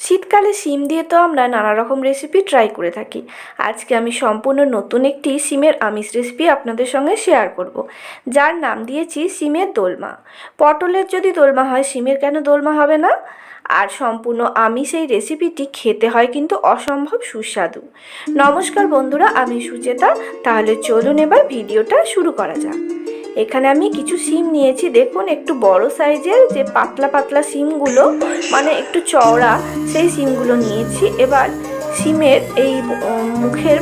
শীতকালে সিম দিয়ে তো আমরা নানা রকম রেসিপি ট্রাই করে থাকি। আজকে আমি সম্পূর্ণ নতুন একটি সিমের আমিষ রেসিপি আপনাদের সঙ্গে শেয়ার করব। যার নাম দিয়েছি সিমের দোলমা। পটলের যদি দোলমা হয় সিমের কেন দোলমা হবে না? আর সম্পূর্ণ আমিষ এই রেসিপিটি খেতে হয় কিন্তু অসম্ভব সুস্বাদু। নমস্কার বন্ধুরা, আমি সুচেতা। তাহলে চলুন এবার ভিডিওটা শুরু করা যাক। এখানে আমি কিছু সিম নিয়েছি। দেখুন, একটু বড় সাইজের যে পাতলা পাতলা সিমগুলো মানে একটু চওড়া, সেই সিমগুলো নিয়েছি। এবার সিমের এই মুখের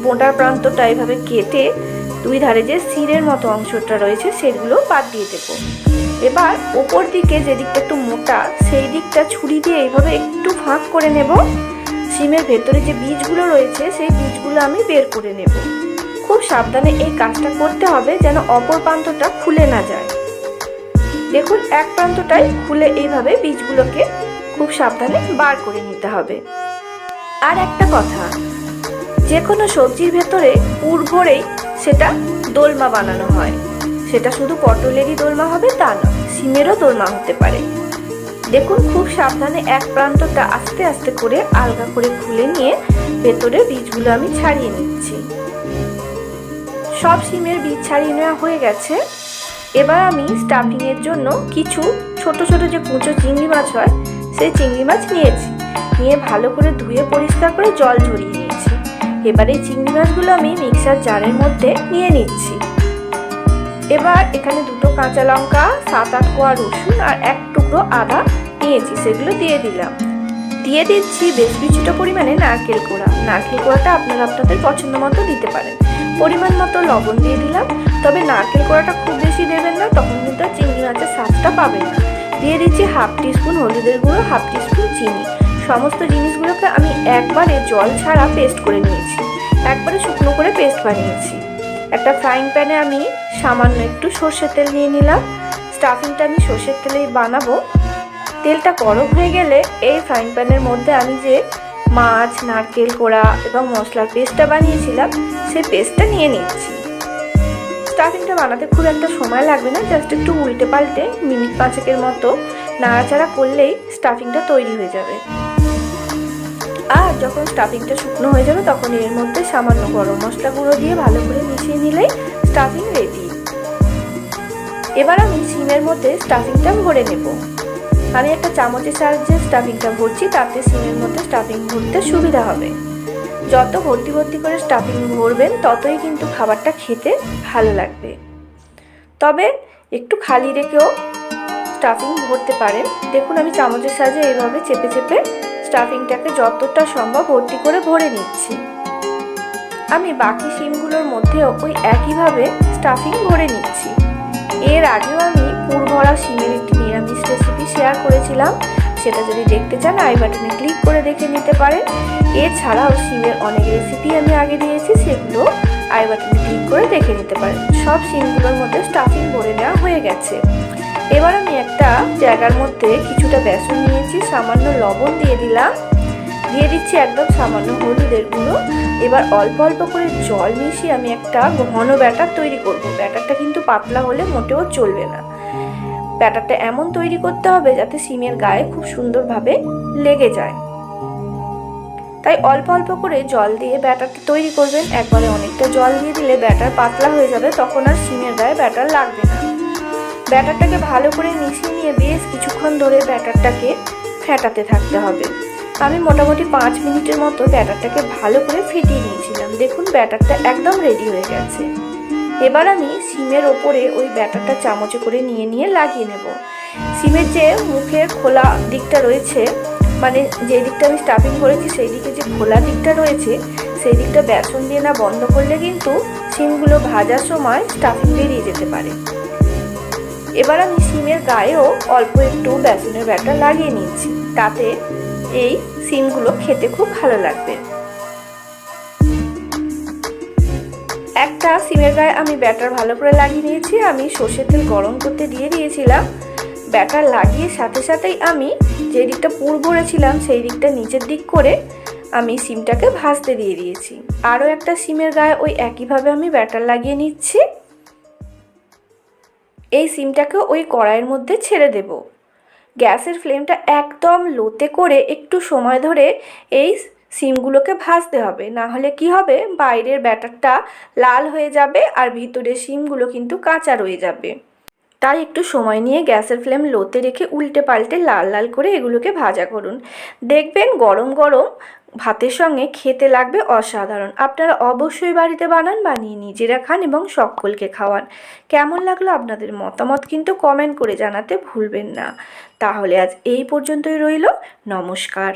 মোটা প্রান্তটা এভাবে কেটে দুই ধারে যে সিরের মতো অংশটা রয়েছে, সেগুলো বাদ দিয়ে দেবো। এবার ওপর দিকে যে দিকটা একটু মোটা, সেই দিকটা ছুরি দিয়ে এইভাবে একটু ফাঁক করে নেব। সিমের ভেতরে যে বীজগুলো রয়েছে, সেই বীজগুলো আমি বের করে নেব। খুব সাবধানে এই কাজটা করতে হবে যেন অপর প্রান্তটা খুলে না যায়। দেখুন, এক প্রান্তটাই খুলে এইভাবে বীজগুলোকে খুব সাবধানে বার করে নিতে হবে। আর একটা কথা যে কোনো সবজির ভেতরে পুর ভরেই সেটা দোলমা বানানো হয়। সেটা শুধু পটলেরই দোলমা হবে তা না সিমেরও দোলমা হতে পারে। দেখুন, খুব সাবধানে এক প্রান্তটা আস্তে আস্তে করে আলগা করে খুলে নিয়ে ভেতরে বীজগুলো আমি ছাড়িয়ে নিচ্ছি। সব সিমের বীজ ছাড়িয়ে নেওয়া হয়ে গেছে। এবার আমি স্টাফিংয়ের জন্য কিছু ছোট ছোট যে কুঁচো চিংড়ি মাছ হয়, সেই চিংড়ি মাছ নিয়েছি। নিয়ে ভালো করে ধুয়ে পরিষ্কার করে জল ঝরিয়ে নিয়েছি। এবার এই চিংড়ি মাছগুলো আমি মিক্সার জারের মধ্যে নিয়ে নিচ্ছি। এবার এখানে দুটো কাঁচা লঙ্কা, সাত আট কোয়া রসুন আর এক টুকরো আদা নিয়েছি, সেগুলো দিয়ে দিলাম। দিয়ে দিচ্ছি বেশ কিছুটা পরিমাণে নারকেল কোড়া। নারকেল কোড়াটা আপনারা আপনাদের পছন্দ মতো দিতে পারেন। পরিমাণ মতো লবণ দিয়ে দিলাম। তবে নারকেল কোড়াটা খুব বেশি দেবেন না, তখন কিন্তু চিংড়ি মাছের স্বাদটা পাবেন না। দিয়ে দিচ্ছি হাফ টিস্পুন হলুদের গুঁড়ো, হাফ টিস্পুন চিনি। সমস্ত জিনিসগুলোকে আমি একবারে জল ছাড়া পেস্ট করে নিয়েছি। একবারে শুকনো করে পেস্ট বানিয়েছি। একটা ফ্রাইং প্যানে আমি সামান্য একটু সর্ষের তেল নিয়ে নিলাম। স্টাফিংটা আমি সর্ষের তেলেই বানাবো। তেলটা গরম হয়ে গেলে এই ফ্রাইং প্যানের মধ্যে আমি যে মাছ, নারকেল, কোড়া এবং মশলার পেস্টটা বানিয়েছিলাম, সেই পেস্টটা নিয়ে নিচ্ছি। স্টাফিংটা বানাতে খুব একটা সময় লাগবে না, জাস্ট একটু উল্টে পাল্টে মিনিট পাঁচেকের মতো নাড়াচাড়া করলেই স্টাফিংটা তৈরি হয়ে যাবে। আর যখন স্টাফিংটা শুকনো হয়ে যাবে, তখন এর মধ্যে সামান্য গরম মশলা গুঁড়ো দিয়ে ভালো করে মিশিয়ে নিলেই স্টাফিং রেডি এবার আমি সিমের মধ্যে স্টাফিংটা ভরে নেব। আমি একটা চামচের সাহায্যে স্টাফিংটা ভরছি, তাতে সিমের মধ্যে স্টাফিং ভরতে সুবিধা হবে। যত ভর্তি ভর্তি করে স্টাফিং ভরবেন, ততই কিন্তু খাবারটা খেতে ভালো লাগবে। তবে একটু খালি রেখেও স্টাফিং ভরতে পারেন। দেখুন, আমি চামচের সাহায্যে এইভাবে চেপে চেপে স্টাফিংটাকে যতটা সম্ভব ভর্তি করে ভরে নিচ্ছি। আমি বাকি সিমগুলোর মধ্যেও ওই একইভাবে স্টাফিং ভরে নিচ্ছি। এর আগেও আমি পুর ভরা সিমের একটি নিরামিষ রেসিপি শেয়ার করেছিলাম, সেটা যদি দেখতে চান আই বাটনে ক্লিক করে দেখে নিতে পারেন। এছাড়াও সিমের অনেক রেসিপি আমি আগে দিয়েছি, সেগুলো আই বাটনে ক্লিক করে দেখে নিতে পারেন। সব সিমগুলোর মধ্যে স্টাফিং ভরে নেওয়া হয়ে গেছে। এবার আমি একটা জায়গার মধ্যে কিছুটা বেসন নিয়েছি, সামান্য লবণ দিয়ে দিলাম। দিয়ে দিচ্ছি একদম সামান্য হলুদের গুঁড়ো। এবার অল্প অল্প করে জল মিশিয়ে আমি একটা ঘন ব্যাটার তৈরি করব। ব্যাটারটা কিন্তু পাতলা হলে মোটেও চলবে না। ব্যাটারটা এমন তৈরি করতে হবে যাতে সিমের গায়ে খুব সুন্দরভাবে লেগে যায়। তাই অল্প অল্প করে জল দিয়ে ব্যাটারটা তৈরি করবেন। একবারে অনেকটা জল দিয়ে দিলে ব্যাটার পাতলা হয়ে যাবে, তখন আর সিমের গায়ে ব্যাটার লাগবে না। ব্যাটারটাকে ভালো করে মিশিয়ে নিয়ে বেশ কিছুক্ষণ ধরে ব্যাটারটাকে ফেটাতে থাকতে হবে। আমি মোটামুটি পাঁচ মিনিটের মতো ব্যাটারটাকে ভালো করে ফেটিয়ে নিয়েছিলাম। দেখুন, ব্যাটারটা একদম রেডি হয়ে গেছে। এবার আমি সিমের ওপরে ওই ব্যাটারটা চামচে করে নিয়ে নিয়ে লাগিয়ে নেব। সিমের যে মুখের খোলা দিকটা রয়েছে মানে যে দিকটা আমি স্টাফিং করেছি, সেই দিকে যে খোলা দিকটা রয়েছে, সেই দিকটা বেসন দিয়ে না বন্ধ করলে কিন্তু সিমগুলো ভাজার সময় স্টাফিং বেরিয়ে যেতে পারে। এবার আমি সিমের গায়েও অল্প একটু বেসনের ব্যাটার লাগিয়ে নিচ্ছি, তাতে এই সিমগুলো খেতে খুব ভালো লাগবে। একটা সিমের গায়ে আমি ব্যাটার ভালো করে লাগিয়ে নিয়েছি। আমি সর্ষের তেল গরম করতে দিয়ে দিয়েছিলাম। ব্যাটার লাগিয়ে সাথে সাথেই আমি যে দিকটা পুর ভরেছিলাম, সেই দিকটা নিচের দিক করে আমি সিমটাকে ভাজতে দিয়ে দিয়েছি। আরও একটা সিমের গায়ে ওই একইভাবে আমি ব্যাটার লাগিয়ে নিচ্ছি। এই সিমটাকে ওই কড়াইয়ের মধ্যে ছেড়ে দেব। গ্যাসের ফ্লেমটা একদম লোতে করে একটু সময় ধরে এই সিমগুলোকে ভাজতে হবে। না হলে কি হবে? বাইরের ব্যাটারটা লাল হয়ে যাবে আর ভিতরের সিমগুলো কিন্তু কাঁচা রয়ে যাবে। তাই একটু সময় নিয়ে গ্যাসের ফ্লেম লোতে রেখে উল্টে পাল্টে লাল লাল করে এগুলোকে ভাজা করুন। দেখবেন গরম গরম ভাতের সঙ্গে খেতে লাগবে অসাধারণ। আপনারা অবশ্যই বাড়িতে বানান, বানিয়ে নিজেরা খান এবং সকলকে খাওয়ান। কেমন লাগল আপনাদের মতামত কিন্তু কমেন্ট করে জানাতে ভুলবেন না। তাহলে আজ এই পর্যন্তই রইল। নমস্কার।